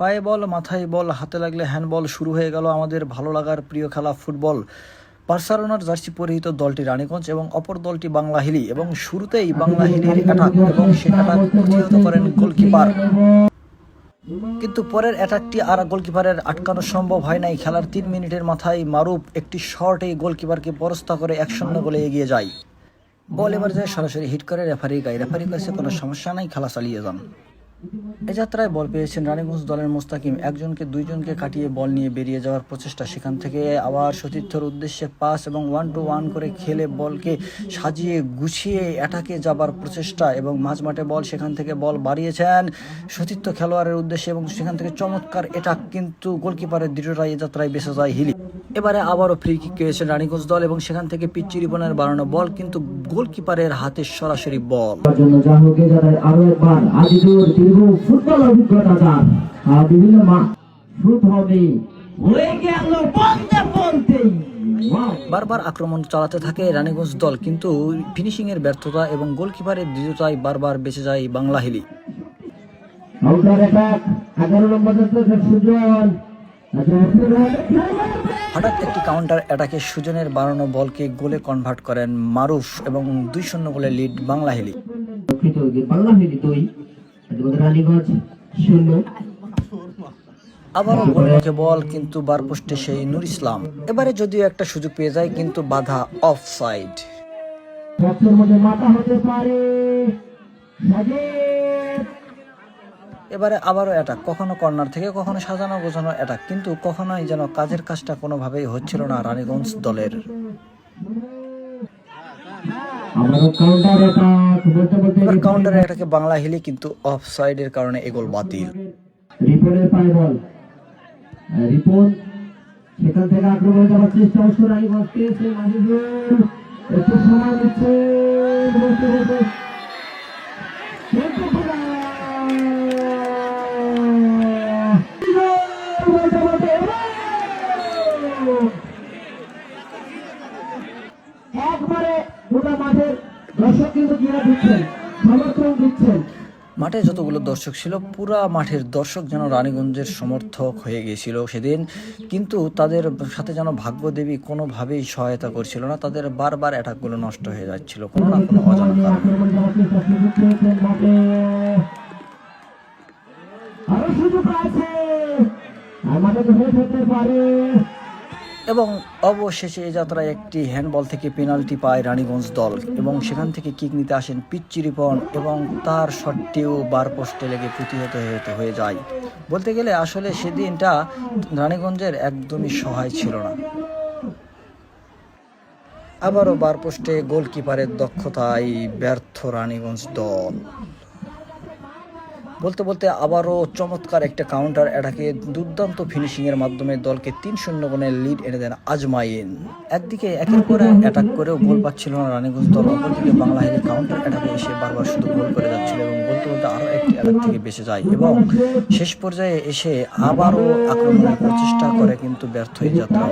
পায়ে বল, মাথায় বল, হাতে লাগলে হ্যান্ডবল শুরু হয়ে গেল আমাদের ভালো লাগার প্রিয় খেলা ফুটবল। বার্সেলোনার জার্সি পরিহিত দলটি রানীগঞ্জ এবং অপর দলটি বাংলা হিলি এবং শুরুতেই বাংলা হিলির অ্যাটাক এবং সে অ্যাটাক প্রতিহত করেন গোলকিপার কিন্তু পরের অ্যাটাকটি আর গোলকিপারের আটকানো সম্ভব হয় নাই। খেলার তিন মিনিটের মাথায় মারুফ একটি শর্টে গোলকিপারকে পরস্তা করে এক শূন্য গোলে এগিয়ে যায়। বল এবার যায় সরাসরি হিট করে রেফারির গায়ে। রেফারির কাছে কোনো সমস্যা নাই, খেলা চালিয়ে যান। এ যাত্রায় বল পেয়েছেন রানীগঞ্জ দলের মোস্তাকিম। একজনকে দুইজনকে কাটিয়ে বল নিয়ে বেরিয়ে যাওয়ার প্রচেষ্টা। সেখান থেকে আবার সতীর্থর উদ্দেশ্যে পাস এবং ওয়ান টু ওয়ান করে খেলে বলকে সাজিয়ে গুছিয়ে অ্যাটাকে যাবার প্রচেষ্টা এবং মাঝমাঠে বল সেখান থেকে বল বাড়িয়েছেন সতীর্থ খেলোয়াড়ের উদ্দেশ্যে এবং সেখান থেকে চমৎকার এটা কিন্তু গোলকিপারের দৃঢ়তায় এ যাত্রায় বেঁচে যায় হিলি। এবারে আবারও ফ্রি কিক পেয়েছেন রানীগঞ্জ দল এবং সেখান থেকে পিচ্চি রিবনের বাড়ানো বল কিন্তু গোলকিপারের হাতে সরাসরি বল। আরও একবার দীর্ঘ ফুটবল অভিজ্ঞতা তার। আর বিভিন্ন মা শুট হবে। হয়ে গেল বারবার আক্রমণ চালাতে থাকে রানীগঞ্জ দল কিন্তু ফিনিশিং এর ব্যর্থতা এবং গোলকিপারের দৃঢ়তায় বারবার বেঁচে যায় বাংলা হিলি। হঠাৎ একটি কাউন্টার অ্যাটাকে সুজনের বাড়ানো বলকে গোলে কনভার্ট করেন মারুফ এবং দুই শূন্য গোলে লিড বাংলা হিলি। বাংলা তুই রানীগঞ্জ। শূন্য। আবারও বল কিন্তু বার পোস্টে সেই নুর ইসলাম। এবারে যদিও একটা সুযোগ পেয়ে যায় কিন্তু বাধা অফ সাইড এবারে আবারও অ্যাটাক কখনো কর্নার থেকে কখনো সাজানো গোছানো অ্যাটাক কিন্তু কখনোই যেন কাজের কাজটা কোনোভাবেই হচ্ছিল না রানীগঞ্জ দলের। কাউন্টার অ্যাটাকে বাংলা হিলি কিন্তু অফ সাইডের কারণে এগোল বাতিল। রিপনের পায়ে বল রিপন সেখান থেকে আক্রমণ চেষ্টা একটু সময় নিচ্ছে! একবারে গোটা মাঠের দর্শক কিন্তু ঘিরে দিচ্ছেন সমর্থন দিচ্ছেন। মাঠে যতগুলো দর্শক ছিল পুরা মাঠের দর্শক যেন রানীগঞ্জের সমর্থক হয়ে গিয়েছিল সেদিন। কিন্তু তাদের সাথে যেন ভাগ্যদেবী কোনোভাবেই সহায়তা করছিল না তাদের বারবার অ্যাটাকগুলো নষ্ট হয়ে যাচ্ছিল কোনো না কোনো অজানা কারণে। এবং অবশেষে এই যাত্রায় একটি হ্যান্ডবল থেকে পেনাল্টি পায় রানীগঞ্জ দল এবং সেখান থেকে কিক নিতে আসেন পিচ্চি রিপন এবং তার শটটিও বার পোস্টে লেগে প্রতিহত হতে হয়ে যায়। বলতে গেলে আসলে সেদিনটা রানীগঞ্জের একদমই সহায় ছিল না। আবারও বার পোস্টে গোলকিপারের দক্ষতায় ব্যর্থ রানীগঞ্জ দল। বলতে বলতে আবারও চমৎকার একটা কাউন্টার অ্যাটাকে দুর্দান্ত ফিনিশিংয়ের মাধ্যমে দলকে তিন শূন্য গুণের লিড এনে দেন আজমাইন। একদিকে একের পর অ্যাটাক করেও গোল পাচ্ছিল না রানীগঞ্জ দল, অপরদিকে বাংলা কাউন্টার অ্যাটাকে এসে বারবার শুধু গোল করে যাচ্ছিল এবং বলতে বলতে আরও একটি অ্যাটাক থেকে বেঁচে যায় এবং শেষ পর্যায়ে এসে আবারও আক্রমণের প্রচেষ্টা করে কিন্তু ব্যর্থ হয়ে যাত্রা।